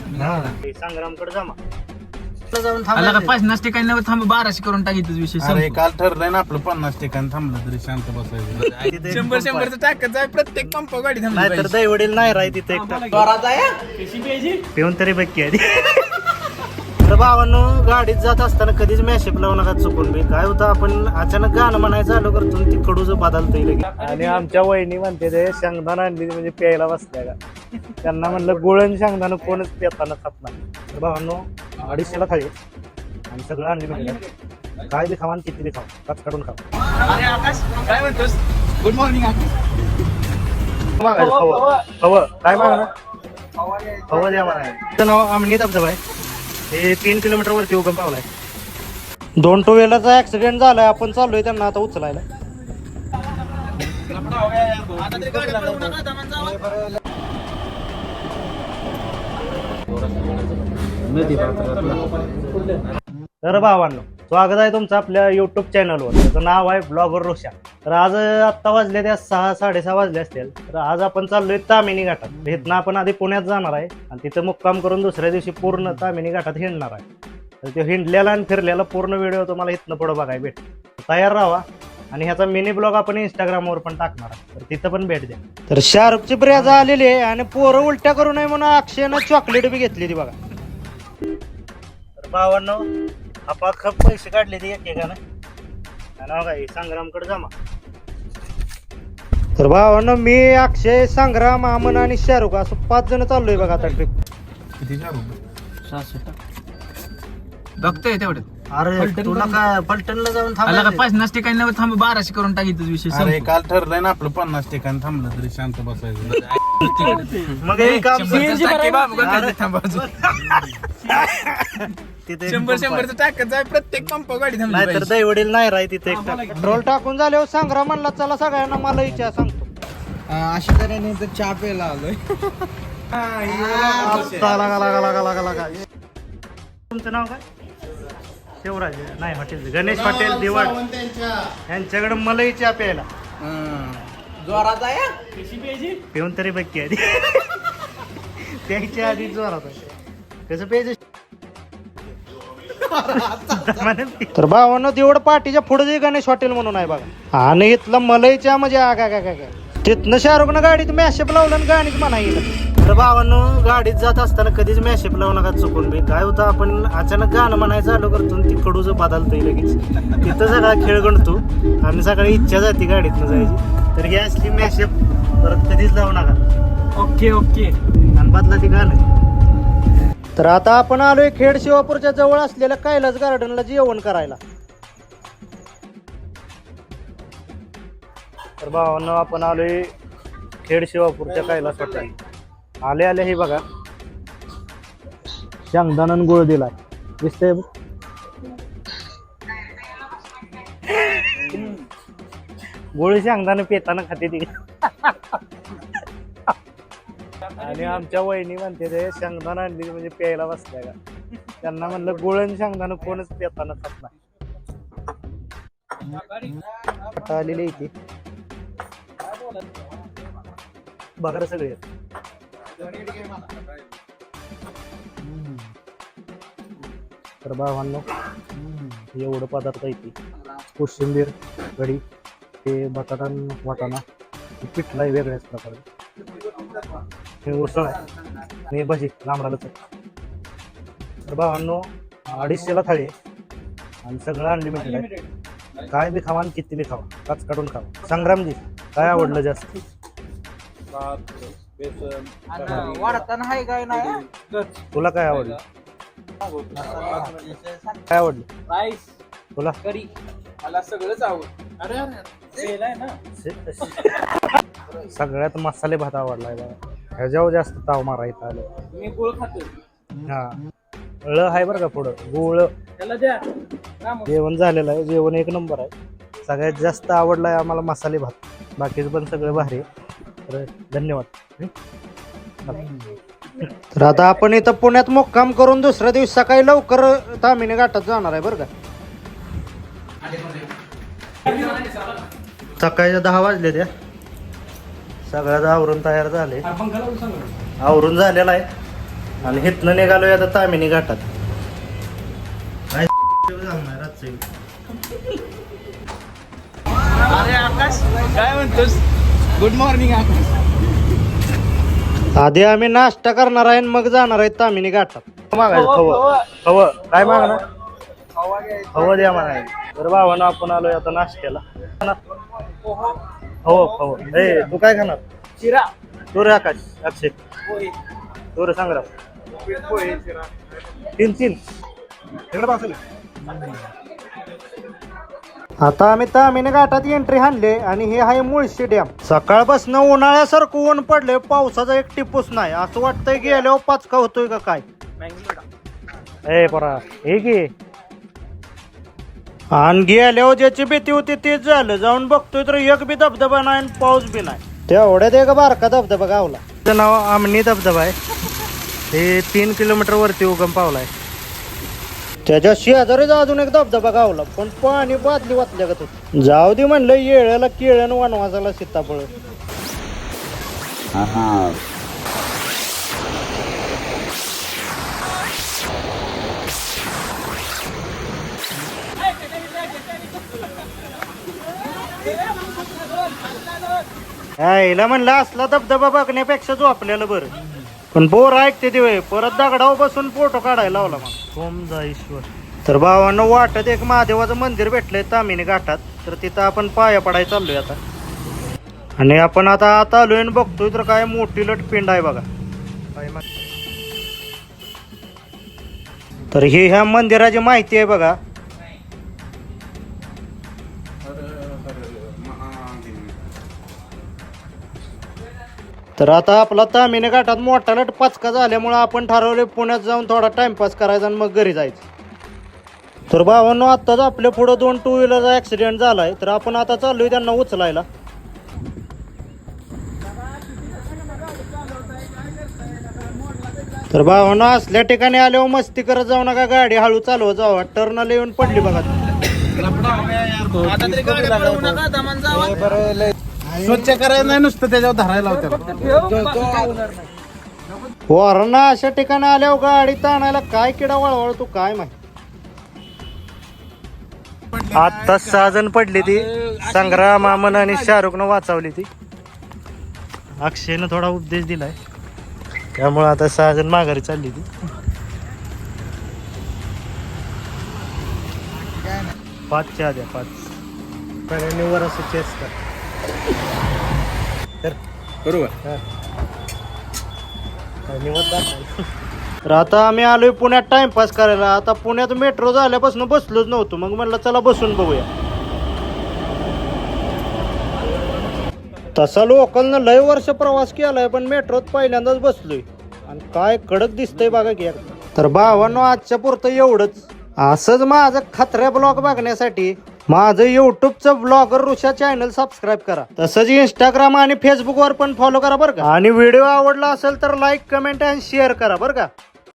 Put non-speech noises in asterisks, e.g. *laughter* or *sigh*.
संग्रामकडे जमा. जाऊन आला का पन्नास ठिकाणी थांब बाराशे करून टाकीतच विषय अरे संपला. काल ठरलंय ना आपलं पन्नास ठिकाण थांबलं तरी शांत बसायचं. *laughs* शंभर शंभरचं टाकायचं आहे, प्रत्येक पंप गाडी थांबली तर पाहिजे. दैवडील नाही राही तिथे एक पिऊन तरी बक्की आधी. *laughs* तर भावांनो गाडीत जात असताना कधीच मॅशेप लावू नका चुकून बी. काय होतं आपण अचानक गाणं म्हणायचं आलो करतो ती कडूच बदलता येईल आणि आमच्या वहिनी म्हणते ते शेंगदाणा आणली म्हणजे प्यायला बसल्या का? त्यांना म्हणलं गुळण शेंगदाणा कोणच पेताना खात तर भावांनो अडीचशेला थाळी आणि सगळं आणली म्हणजे काय बी खावा आणि किती बी खावा. कच काढून खावा. अरे आकाश काय म्हणतोस? गुड मॉर्निंग मागायचं हवं हवं काय मागणं हवं द्या मला त्याचं नाव आमणी धबधबा आहे हे तीन किलोमीटर वरती उगम पावलाय. दोन टू व्हीलरचा ऍक्सिडेंट झालाय आपण चाललोय त्यांना आता उचलायला. तर भावांना स्वागत आहे तुमचं आपल्या युट्यूब चॅनलवर त्याचं नाव आहे ब्लॉगर रोशा तर आज आत्ता वाजले त्या सहा साडेसहा वाजले असतील. तर आज आपण चाललोय तामिनी घाटात. इथनं आपण आधी पुण्यात जाणार आहे. आणि तिथं मुक्काम करून दुसऱ्या दिवशी पूर्ण तामिनी घाटात हिंडणार आहे. तर ते हिंडलेला आणि फिरलेला पूर्ण व्हिडिओ तुम्हाला इथनं पुढं बघायला भेट तयार राहा. आणि ह्याचा मिनी ब्लॉग आपण इंस्टाग्रामवर पण टाकणार तर तिथं पण भेट द्या. तर शाहरुखची ब्रेजा आलेली आहे आणि पोरं उलट्या करू नये म्हणून अक्षयनं चॉकलेट बी घेतली ती बघा. तर भावांनो आपा खप पैसे काढले ते एकेकानं. आणि बघा हे संग्रामकडे जमा. तर भावांनो मी अक्षय संग्राम अमन आणि शाहरुख असं पाच जण चाललोय बघा आता ट्रिप किती बघतोय तेवढं. अरे तुला काय पलटणला जाऊन आला का थांबायचं पन्नास ठिकाणी थांब बाराशे करून टाकीतच विषय अरे. काल ठरलंय ना आपलं पन्नास ठिकाण थांबलं तरी शांत बसायचं. मग हे काम? तिथे शंभर शंभरचं टाकायचं आहे, प्रत्येक पंप गाडी थांबली नाही तर पाहिजे. दैवडील नाही राही तिथे पेट्रोल टाकून झाल्यावर संग्राम म्हणला चला सगळ्यांना मला इच्छा सांगतो. अशा तऱ्हेने तर चहा प्यायला आलोय. आत्ता लागा लागा लागा लागा लागा. तुमचं नाव काय? शिवराज. नाही हॉटेल. गणेश हॉटेल दिवाड यांच्याकडे मलई चहा प्यायला. जोरात आहे पिऊन तरी बक्की आधी. प्यायच्या आधी जोरात आहे. कसं प्यायचं तर भावानं तेवढं पाठीच्या पुढे जे गणेश हॉटेल म्हणून आहे बघा. आणि इथलं मलईच्या म्हणजे आगा काय काय तिथनं शाहरुखनं गाडीत मॅशेप लावलं आणि गाणीच म्हणा गेलं. तर भावानं गाडीत जात असताना कधीच मॅशेप लावू नका चुकून बी. काय होतं आपण अचानक गाणं म्हणायचं आलो करतो ती कडूच बदलतंय लगेच. तिथं सगळा खेळ गणतो. आणि सकाळी इच्छा जाते गाडीतनं जायची. तर ही असली मॅशेप परत कधीच लावू नका. Okay okay. आणि बदला ती गाणं. तर आता आपण आलोय खेड शिवापूरच्या जवळ असलेल्या कैलास गार्डनला जेवण करायला. तर भावांना आपण आलोय खेड शिवापूरच्या कैलास हॉटेल. आले आले हे बघा. शेंगदाणा गुळ दिलाय. दिसतंय गोळी गुळ शेंगदाणा पेताना खाते ती. आणि आमच्या वहिनी म्हणते ते शेंगदाणा आणली म्हणजे प्यायला बसल्या का? त्यांना म्हणलं गुळण शेंगदाणा कोणच पेताना खात नाही. आलेली इथे बघा सगळे तर भावांनो एवढं पदार्थ इथे कोशिंबीर कढी ते बटाटा वाटाणा. पिठला आहे वेगळ्याच प्रकारे. हे उसळ आहे. आणि भजी लांबडा लचक तर भावांनो अडीचशेला थाळी आणि सगळं अनलिमिटेड आहे. काय बी खावा आणि किती बी खावा. काच काढून खावा. संग्रामजी काय आवडलं जास्त? वाढताना हाय काय नाही तुला काय आवडलं? काय आवडलं? राईस तुला? करी. मला सगळंच आवड अरे अरे ना? *laughs* सगळ्यात मसाले भात आवडलाय बघा. ह्याच्यावर जास्त ताव मारायचं आलं. मी गुळ खातो हा. ळ आहे बरं का पुढं? गुळ. त्याला द्या. जेवण झालेलं आहे. जेवण एक नंबर आहे. सगळ्यात जास्त आवडलं आहे आम्हाला मसाले भात. बाकीचं पण सगळं भारी आहे. तर धन्यवाद. तर आता आपण इथं पुण्यात मुक्काम करून दुसऱ्या दिवशी सकाळी लवकर तामिनी घाटात जाणार आहे बरं का. सकाळच्या दहा वाजले त्या सगळ्याचं आवरून तयार झाले. आवरून झालेला आहे. आणि हिथनं निघालोय आता तामिनी घाटात. काय झालं रात्री अरे आकाश काय म्हणतोस? गुड मॉर्निंग आधी आम्ही नाश्ता करणार आहे आणि मग जाणार आहे तामिनी घाटात. मागायचं खवं खवं काय मागणार खवं द्या म्हणायचं. तर भावानं आपण आलोय आता नाश्त्याला. हो हो ए तू काय खाणार? शिरा. तू रे आकाश अक्षय. तू रे तीन तीन. तिकडे बसले आता आम्ही तामिनी घाटात एंट्री हाणले आणि हे आहे मुळशी डॅम सकाळपासून उन्हाळ्यासारखं ऊन पडले पावसाचा एक टिपूस नाही. असं वाटतंय गेल्यावर पाचका होतोय का काय? ए परा हे की आणि गेल्यावर ज्याची भीती होती तेच झालं. जाऊन बघतोय तर एक बी धबधबा नाही आणि पाऊस बी नाही. तेवढ्यात एक बारका धबधबा गावला. त्याचं नाव आमनी धबधबा आहे. हे तीन किलोमीटर वरती उगम पावलाय. त्याच्या शेजारीच अजून एक धबधबा गावला पण पाणी बादली वाचल्यागत होत. जाऊ दे म्हणलं येळ्याला केळ्यानं वनवासाला सीताफळ. यायला म्हणलं असला धबधबा बघण्यापेक्षा जो आपल्याला बरं. पण बोर ऐकते ते. परत दगडावर बसून फोटो काढायला लावला मग ओम जा ईश्वर तर भावानं वाटत एक महादेवाचं मंदिर भेटलंय तामिनी घाटात. तर तिथं आपण पाया पडायला चाललोय आता. आणि आपण आता आता आलोय आणि बघतोय तर काय मोठी लटपिंड आहे बघा. काय तर ही ह्या मंदिराची माहिती आहे बघा. तर आता आपला तामिनी घाटात मोठा लट पाचका झाल्यामुळं आपण ठरवले पुण्यात जाऊन थोडा टाइमपास करायचा आणि मग घरी जायचं. तर भावांनो आत्ताच आपल्या पुढं दोन टू व्हीलरचा ऍक्सिडेंट झालाय. तर आपण आता चाललोय त्यांना उचलायला. तर भावांनो असल्या ठिकाणी आल्यावर मस्ती करत जाऊ नका. गाडी हळू चालवत जावा. टर्न येऊन पडली बघा. स्वच्छ करायचं नाही नुसतं त्याच्यावर धरायला होत्या वरणा अशा ठिकाणी आल्यावर गाडी ताणायला काय किडा वळवळ तू काय माहिती? आता सहा जण पडली ती. संग्राम मामन आणि शाहरुखनं वाचवली ती. अक्षयनं थोडा उपदेश दिलाय. त्यामुळे आता सहा जण माघारी चालली ती. पाच चहा द्या पाच. सगळ्यांनी वर असं चेस कर बरोबर. तर आता आम्ही आलोय पुण्यात टाइमपास करायला. आता पुण्यात मेट्रो झाल्यापासून बसलोच नव्हतो. मग म्हणलं चला बसून बघूया. तसा लोकलनं लय वर्ष प्रवास केलाय पण मेट्रोत पहिल्यांदाच बसलोय. आणि काय कडक दिसतंय बघा की. तर भावांनो आजच्या पुरतं एवढंच. असंच माझं खत्र्या ब्लॉग बघण्यासाठी माझं युट्यूबचं ब्लॉगर ऋषा चॅनल सबस्क्राईब करा. तसंच इंस्टाग्राम आणि फेसबुकवर पण फॉलो करा बरं का. आणि व्हिडिओ आवडला असेल तर लाईक कमेंट आणि शेअर करा बरं का.